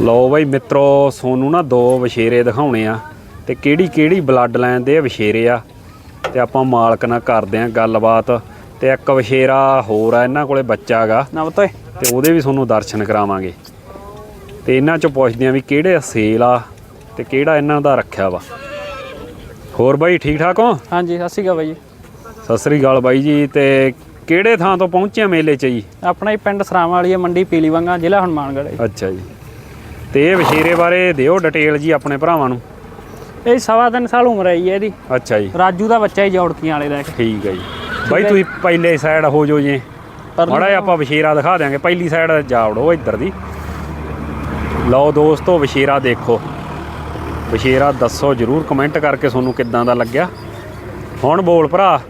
ਲਓ ਬਈ ਮਿੱਤਰੋ ਸੋਨੂੰ ਨਾ ਦੋ ਵਿਸ਼ੇਰੇ ਦਿਖਾਉਣੇ ਆ ਤੇ ਕਿਹੜੀ ਕਿਹੜੀ ਬਲੱਡ ਲਾਈਨ ਦੇ ਵਿਸ਼ੇਰੇ ਆ ਤੇ ਆਪਾਂ ਮਾਲਕ ਨਾਲ ਕਰਦੇ ਆ ਗੱਲਬਾਤ ਤੇ ਇੱਕ ਵਿਸ਼ੇਰਾ ਹੋਰ ਆ ਇਹਨਾਂ ਕੋਲੇ ਬੱਚਾ ਹੈਗਾ ਨਾ ਤੋਏ ਤੇ ਉਹਦੇ ਵੀ ਤੁਹਾਨੂੰ ਦਰਸ਼ਨ ਕਰਾਵਾਂਗੇ। ਤੇ ਇਹਨਾਂ ਚੋਂ ਪੁੱਛਦੇ ਆ ਵੀ ਕਿਹੜੇ ਸੇਲ ਆ ਤੇ ਕਿਹੜਾ ਇਹਨਾਂ ਦਾ ਰੱਖਿਆ ਵਾ। ਹੋਰ ਬਾਈ ਠੀਕ ਠਾਕ ਹੋ? ਹਾਂਜੀ ਸਤਿ ਸ਼੍ਰੀ ਅਕਾਲ ਬਾਈ ਜੀ। ਸਤਿ ਸ੍ਰੀ ਅਕਾਲ ਬਾਈ ਜੀ ਤੇ ਕਿਹੜੇ ਥਾਂ ਤੋਂ ਪਹੁੰਚੇ ਮੇਲੇ 'ਚ ਜੀ? ਆਪਣਾ ਹੀ ਪਿੰਡ ਸਰਾਵਾਂ ਵਾਲੀ ਹੈ ਮੰਡੀ ਪੀਲੀਵੰਗਾ ਜ਼ਿਲ੍ਹਾ ਹਨੂਮਾਨਗੜ੍ਹ। ਹੈ ਅੱਛਾ ਜੀ। ਤੇ ਇਹ ਵਿਸ਼ੇਰੇ ਬਾਰੇ ਦਿਓ ਡਿਟੇਲ ਜੀ ਆਪਣੇ ਭਰਾਵਾਂ ਨੂੰ। ਇਹ ਸਵਾ ਤਿੰਨ ਸਾਲ ਉਮਰ ਹੈ ਜੀ ਇਹਦੀ। ਅੱਛਾ ਜੀ। ਰਾਜੂ ਦਾ ਬੱਚਾ ਹੀ ਜੌੜਕੀਆਂ ਵਾਲੇ ਦਾ ਇੱਕ। ਠੀਕ ਹੈ ਜੀ। ਬਾਈ ਤੁਸੀਂ ਪਹਿਲੇ ਸਾਈਡ ਹੋ ਜੋ ਜੀ। ਪਰ ਮਾੜਾ ਆਪਾਂ ਵਿਸ਼ੇਰਾ ਦਿਖਾ ਦਿਆਂਗੇ। ਪਹਿਲੀ ਸਾਈਡ ਜਾ ਵੜੋ ਇੱਧਰ ਦੀ। ਲਓ ਦੋਸਤੋ ਵਿਸ਼ੇਰਾ ਦੇਖੋ। ਵਿਸ਼ੇਰਾ ਦੱਸੋ ਜਰੂਰ ਕਮੈਂਟ ਕਰਕੇ ਤੁਹਾਨੂੰ ਕਿੱਦਾਂ ਦਾ ਲੱਗਿਆ। ਹੁਣ ਬੋਲ ਭਰਾ।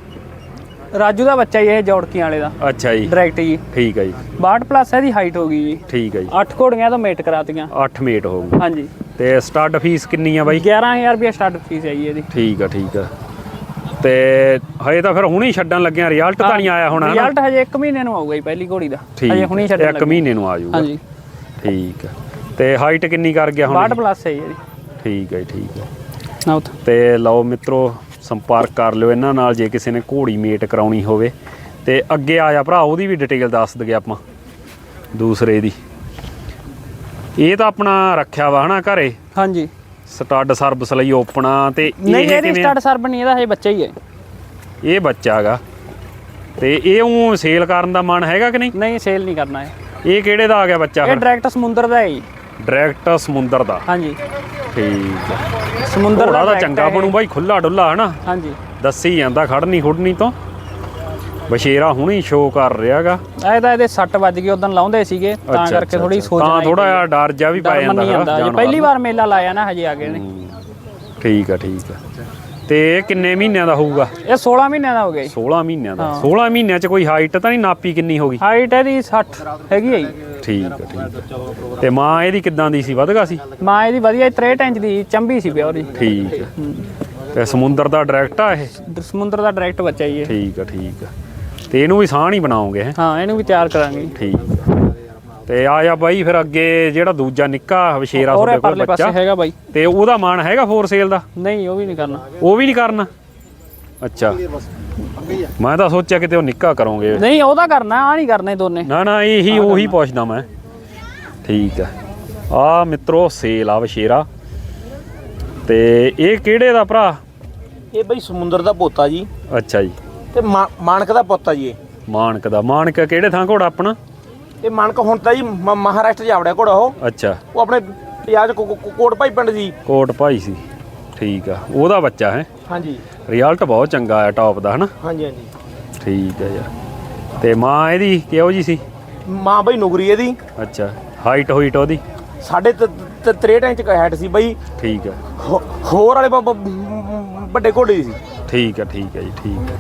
ਰਾਜੂ ਦਾ ਬੱਚਾ ਹੀ ਇਹ ਜੌੜਕੀਆਂ ਵਾਲੇ ਦਾ। ਅੱਛਾ ਜੀ। ਡਾਇਰੈਕਟ ਜੀ। ਠੀਕ ਹੈ ਜੀ। 62 ਪਲੱਸ ਇਹਦੀ ਹਾਈਟ ਹੋ ਗਈ ਜੀ। ਠੀਕ ਹੈ ਜੀ। 8 ਘੋੜੀਆਂ ਤੋਂ ਮੇਟ ਕਰਾਤੀਆਂ। 8 ਮੀਟ ਹੋਊ ਹਾਂਜੀ। ਤੇ ਸਟਾਰਟ ਫੀਸ ਕਿੰਨੀ ਆ ਬਾਈ 11000 ਰੁਪਏ ਸਟਾਰਟ ਫੀਸ ਹੈ ਜੀ ਇਹਦੀ। ਠੀਕ ਆ ਠੀਕ ਆ। ਤੇ ਹਜੇ ਤਾਂ ਫਿਰ ਹੁਣੇ ਹੀ ਛੱਡਣ ਲੱਗਿਆ ਰਿਜ਼ਲਟ ਤਾਂ ਨਹੀਂ ਆਇਆ ਹੋਣਾ ਰਿਜ਼ਲਟ ਹਜੇ 1 ਮਹੀਨੇ ਨੂੰ ਆਊਗਾ ਜੀ ਪਹਿਲੀ ਘੋੜੀ ਦਾ। ਹਜੇ ਹੁਣੀ ਛੱਡਣ ਇੱਕ ਮਹੀਨੇ ਨੂੰ ਆ ਜਾਊਗਾ। ਹਾਂਜੀ। ਠੀਕ ਆ। ਤੇ ਹਾਈਟ ਕਿੰਨੀ ਕਰ ਗਿਆ ਹੁਣ 62 ਪਲੱਸ ਹੈ ਜੀ ਠੀਕ ਹੈ ਠੀਕ ਹੈ ਤੇ ਲਓ ਮਿੱਤਰੋ ਸੰਪਰਕ ਕਰ ਲਿਓ ਇਹਨਾਂ ਨਾਲ ਜੇ ਕਿਸੇ ਨੇ ਘੋੜੀ ਮੇਟ ਕਰਾਉਣੀ ਹੋਵੇ। ਤੇ ਅੱਗੇ ਆ ਜਾ ਭਰਾ ਉਹਦੀ ਵੀ ਡਿਟੇਲ ਦੱਸ ਦਗੇ ਆਪਾਂ ਦੂਸਰੇ ਦੀ। ਇਹ ਤਾਂ ਆਪਣਾ ਰੱਖਿਆ ਵਾ ਹਨਾ ਘਰੇ? ਹਾਂਜੀ। ਸਟੱਡ ਸਰਵਿਸ ਲਈ ਓਪਨਾ ਤੇ ਨਹੀਂ ਇਹ ਸਟਾਰਟ ਸਰਬ ਨਹੀਂ ਇਹਦਾ ਹਜੇ ਬੱਚਾ ਹੀ ਹੈ। ਇਹ ਬੱਚਾ ਹੈਗਾ ਤੇ ਇਹ ਉਹ ਸੇਲ ਕਰਨ ਦਾ ਮਨ ਹੈਗਾ ਕਿ ਨਹੀਂ? ਨਹੀਂ ਸੇਲ ਨਹੀਂ ਕਰਨਾ ਹੈ ਇਹ ਕਿਹੜੇ ਦਾ ਆ ਗਿਆ ਬੱਚਾ ਇਹ ਡਾਇਰੈਕਟ ਸਮੁੰਦਰ ਦਾ ਹੈ ਜੀ। ਡਾਇਰੈਕਟ ਸਮੁੰਦਰ ਦਾ। ਹਾਂਜੀ। ਠੀਕ ਹੈ ਸਮੁੰਦਰ ਦਾ direct ਚੰਗਾ। ਬਣੂ ਬਾਈ ਖੁੱਲਾ ਡੁੱਲਾ ਹਨਾ? ਹਾਂਜੀ। ਦੱਸੀ ਜਾਂਦਾ ਖੜਨੀ ਖੁੱਡਣੀ ਤੋਂ। ਬਸ਼ੇਰਾ ਹੁਣੀ ਸ਼ੋਅ ਕਰ ਰਿਹਾਗਾ। ਇਹ ਤਾਂ ਇਹਦੇ ਸੱਟ ਵੱਜ ਗਈ ਉਦੋਂ ਲਾਉਂਦੇ ਸੀਗੇ ਤਾਂ ਕਰਕੇ ਥੋੜੀ ਸੋਚ ਤਾਂ ਥੋੜਾ ਜਿਹਾ ਡਰ ਜਾ ਵੀ ਪੈ ਜਾਂਦਾ ਪਹਿਲੀ ਵਾਰ ਮੇਲਾ ਲਾਇਆ ਨਾ ਹਜੇ ਆ ਗਏ ਨੇ। ਠੀਕ ਆ ਠੀਕ ਆ। ਤੇ ਇਹ ਕਿੰਨੇ ਮਹੀਨਿਆਂ ਦਾ ਹੋਊਗਾ? ਇਹ 16 ਮਹੀਨਿਆਂ ਦਾ ਹੋ ਗਿਆ ਜੀ। 16 ਮਹੀਨਿਆਂ ਦਾ। 16 ਮਹੀਨਿਆਂ ਚ ਕੋਈ ਹਾਈਟ ਤਾਂ ਨਹੀਂ ਨਾਪੀ ਕਿੰਨੀ ਹੋਗੀ ਹਾਈਟ ਇਹਦੀ 60 ਹੈਗੀ ਹੈ ਜੀ। ਠੀਕ ਆ ਠੀਕ ਆ। ਤੇ ਮਾਂ ਇਹਦੀ ਕਿੱਦਾਂ ਦੀ ਸੀ ਵਧਗਾ ਸੀ? ਮਾਂ ਇਹਦੀ ਵਧੀਆ 63 ਇੰਚ ਦੀ ਚੰਬੀ ਸੀ ਪਿਓਰ ਜੀ ਠੀਕ ਆ। ਤੇ ਸਮੁੰਦਰ ਦਾ ਡਾਇਰੈਕਟ ਆ ਇਹ? ਸਮੁੰਦਰ ਦਾ ਡਾਇਰੈਕਟ ਬੱਚਾ ਹੀ ਹੈ ਠੀਕ ਆ ਠੀਕ ਆ। ਤੇ ਇਹਨੂੰ ਵੀ ਸਾਹ ਨਹੀਂ ਬਣਾਓਗੇ ਹੈਂ? ਹਾਂ ਇਹਨੂੰ ਵੀ ਤਿਆਰ ਕਰਾਂਗੇ। ਠੀਕ ਤੇ ਆ ਜਾ ਬਾਈ ਫਿਰ ਅੱਗੇ ਜਿਹੜਾ ਦੂਜਾ ਨਿੱਕਾ ਵਸ਼ੇਰਾ ਤੁਹਾਡੇ ਕੋਲ ਪਰਲੇ ਪਾਸੇ ਬੱਚਾ ਹੈਗਾ ਬਾਈ। ਤੇ ਉਹਦਾ ਮਾਨ ਹੈਗਾ ਫੋਰ ਸੇਲ ਦਾ? ਨਹੀਂ ਉਹ ਵੀ ਨਹੀਂ ਕਰਨਾ। ਉਹ ਵੀ ਨਹੀਂ ਕਰਨਾ? ਅੱਛਾ। ਮੈਂ ਤਾਂ ਸੋਚਿਆ ਕਿਤੇ ਉਹ ਨਿੱਕਾ ਕਰੋਗੇ। ਨਹੀਂ ਉਹਦਾ ਕਰਨਾ ਆ ਨਹੀਂ ਕਰਨੇ ਦੋਨੇ। ਨਾ ਨਾ ਇਹੀ ਉਹੀ ਪੁੱਛਦਾ ਮੈਂ। ਠੀਕ ਆ। ਆ ਮਿੱਤਰੋ ਸੇਲ ਆ ਵਸ਼ੇਰਾ ਤੇ ਇਹ ਕਿਹੜੇ ਦਾ ਭਰਾ? ਇਹ ਬਈ ਸਮੁੰਦਰ ਦਾ ਪੋਤਾ ਜੀ। ਅੱਛਾ ਜੀ। ਤੇ ਮਾ- ਮਾਣਕ ਦਾ ਪੋਤਾ ਜੀ ਇਹ। ਮਾਨਕ ਦਾ। ਮਾਨਕ ਕਿਹੜੇ ਥਾਂ ਘੋੜਾ ਆਪਣਾ? ਇਹ ਮਾਣਕ ਹੁਣ ਤਾਂ ਜੀ ਮਹਾਰਾਸ਼ਟਰ ਚ ਆਵੜਿਆ ਘੋੜਾ ਉਹ। ਅੱਛਾ। ਉਹ ਆਪਣੇ ਪੰਜਾਬ ਚ ਕੋਟ ਭਾਈ ਪਿੰਡ ਜੀ। ਕੋਟ ਭਾਈ ਸੀ। ਠੀਕ ਆ। ਉਹਦਾ ਬੱਚਾ ਹੈ। ਹਾਂਜੀ। ਰਿਜ਼ਲਟ ਬਹੁਤ ਚੰਗਾ ਆ ਟੌਪ ਦਾ ਹਨਾ? ਹਾਂਜੀ ਹਾਂਜੀ। ਠੀਕ ਹੈ ਯਾਰ। ਤੇ ਮਾਂ ਇਹਦੀ ਕਿਹੋ ਜੀ ਸੀ? ਮਾਂ ਬਈ ਨੁਗਰੀ ਇਹਦੀ। ਅੱਛਾ। ਹਾਈਟ ਹੋਈਟ ਉਹਦੀ ਸਾਡੇ 63 ਇੰਚ ਹੈਟ ਸੀ ਬਈ। ਠੀਕ ਹੋ- ਹੋਰ ਵਾਲੇ ਬ- ਬ- ਵੱਡੇ ਘੋੜੇ ਦੀ ਸੀ। ਠੀਕ ਹੈ ਠੀਕ ਹੈ ਜੀ ਠੀਕ ਹੈ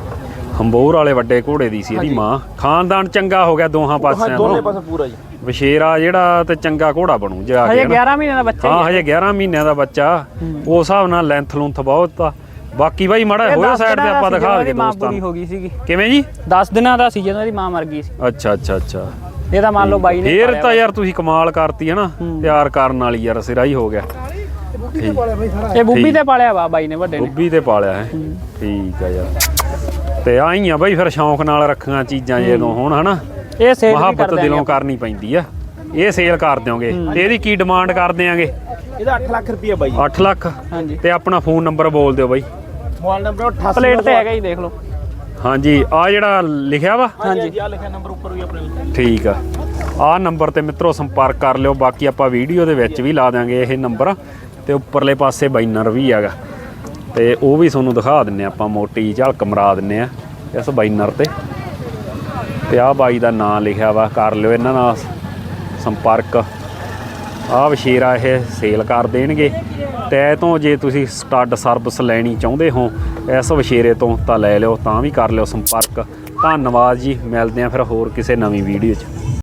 ਹੰਬੋਰ ਵਾਲੇ ਵੱਡੇ ਘੋੜੇ ਦੀ ਸੀ ਇਹਦੀ ਮਾਂ। ਖਾਨਦਾਨ ਚੰਗਾ ਹੋ ਗਿਆ ਦੋਹਾਂ ਹਾਂ ਪਾਸਿਆਂ ਦੋਨੇ ਤੋਂ ਪਾਸੇ ਪੂਰਾ ਜੀ। ਵਿਸ਼ੇਰਾ ਜਿਹੜਾ ਤੇ ਚੰਗਾ ਘੋੜਾ ਬਣੂ ਜਾ ਹਜੇ ਕੇ ਨਾ। 11 ਮਹੀਨਿਆਂ ਦਾ ਬੱਚਾ ਹਾਂ ਹੀ ਹਜੇ 11 ਮਹੀਨਿਆਂ ਦਾ ਬੱਚਾ। ਉਸ ਹਿਸਾਬ ਨਾਲ ਲੈਂਥ ਲੂੰਥ ਬਹੁਤ ਆ ਬਾਕੀ ਬਾਈ ਮਾੜਾ ਹੋਇਆ ਸਾਈਡ ਤੇ ਆਪਾਂ ਦਾ ਦਿਖਾ ਮਾਂ ਦੋਸਤਾਂ ਪੂਰੀ ਨੂੰ। ਹੋ ਗਈ ਸੀਗੀ। ਕਿਵੇਂ ਜੀ? 10 ਦਿਨਾਂ ਦਾ ਸੀ ਜਦੋਂ ਇਹਦੀ ਮਾਂ ਮਰ ਗਈ ਸੀ। ਅੱਛਾ ਅੱਛਾ ਅੱਛਾ। ਇਹ ਤਾਂ ਮੰਨ ਲਓ ਬਾਈ ਨੇ ਫੇਰ ਤਾਂ ਯਾਰ ਤੁਸੀਂ ਕਮਾਲ ਕਰਤੀ ਹੈ ਨਾ। ਤਿਆਰ ਕਰਨ ਵਾਲੀ ਯਾਰ ਸਿਰਾ ਹੀ ਹੋ ਗਿਆ। ਇਹ ਬੁੱਬੀ ਤੇ ਪਾਲਿਆ ਵਾ ਬਾਈ ਨੇ ਵੱਡੇ ਨੇ। ਗੋਭੀ ਤੇ ਪਾਲਿਆ ਹੈ। ਠੀਕ ਆ ਯਾਰ। ਤੇ ਆਈ ਆ ਬਾਈ ਫਿਰ ਸ਼ੌਂਕ ਨਾਲ ਰੱਖੀਆਂ ਚੀਜ਼ਾਂ ਜਦੋਂ ਹੋਣ ਹਨਾ? ਇਹ ਸੇਲ ਵੀ ਮੁਹੱਬਤ ਦਿਲੋਂ ਕਰਨੀ ਪੈਂਦੀ ਆ। ਇਹ ਸੇਲ ਕਰ ਦਿਓਗੇ। ਤੇ ਇਹਦੀ ਕੀ ਡਿਮਾਂਡ ਕਰ ਦਿਆਂਗੇ? ਇਹਦਾ 8 ਲੱਖ ਰੁਪਏ ਬਾਈ। 8 ਲੱਖ? ਹਾਂਜੀ। ਤੇ ਆਪਣਾ ਫੋਨ ਨੰਬਰ ਬੋਲ ਦਿਓ ਬਾਈ। ਮੋਬਾਈਲ ਨੰਬਰ 88 ਪਲੇਟ ਤੇ ਹੈਗਾ ਹੀ ਦੇਖ ਲਓ। ਹਾਂਜੀ ਆ ਜਿਹੜਾ ਲਿਖਿਆ ਵਾ? ਹਾਂਜੀ। ਆ ਲਿਖਿਆ ਨੰਬਰ ਉੱਪਰ ਵੀ ਆਪਣੇ ਠੀਕ ਆ। ਆ ਨੰਬਰ ਤੇ ਮਿੱਤਰੋ ਸੰਪਰਕ ਕਰ ਲਿਓ। ਬਾਕੀ ਆਪਾਂ ਵੀਡੀਓ ਦੇ ਵਿੱਚ ਵੀ ਲਾ ਦਾਂਗੇ ਇਹ ਨੰਬਰ ਤੇ ਉੱਪਰਲੇ ਪਾਸੇ ਬਾਈਨਰ ਵੀ ਹੈਗਾ। ਤੇ ਉਹ ਵੀ ਤੁਹਾਨੂੰ ਦਿਖਾ ਦਿੰਨੇ ਆਪਾਂ ਮੋਟੀ ਝਲਕ ਮਰਾ ਦਿੰਨੇ ਆ ਇਸ ਬਾਈਨਰ ਤੇ। ਤੇ ਆ ਬਾਈ ਦਾ ਨਾਮ ਲਿਖਿਆ ਵਾ, ਕਰ ਲਿਓ ਇਹਨਾਂ ਨਾਲ ਸੰਪਰਕ। ਆਹ ਵਸ਼ੀਰਾ ਇਹ ਸੇਲ ਕਰ ਦੇਣਗੇ। ਤੇ ਇਹ ਤੋਂ ਜੇ ਤੁਸੀਂ ਸਟੱਡ ਸਰਵਿਸ ਲੈਣੀ ਚਾਹੁੰਦੇ ਹੋ, ਇਸ ਵਸ਼ੀਰੇ ਤੋਂ ਤਾਂ ਲੈ ਲਿਓ, ਤਾਂ ਵੀ ਕਰ ਲਿਓ ਸੰਪਰਕ। ਧੰਨਵਾਦ ਜੀ, ਮਿਲਦੇ ਆ ਫਿਰ ਹੋਰ ਕਿਸੇ ਨਵੀਂ ਵੀਡੀਓ 'ਚ।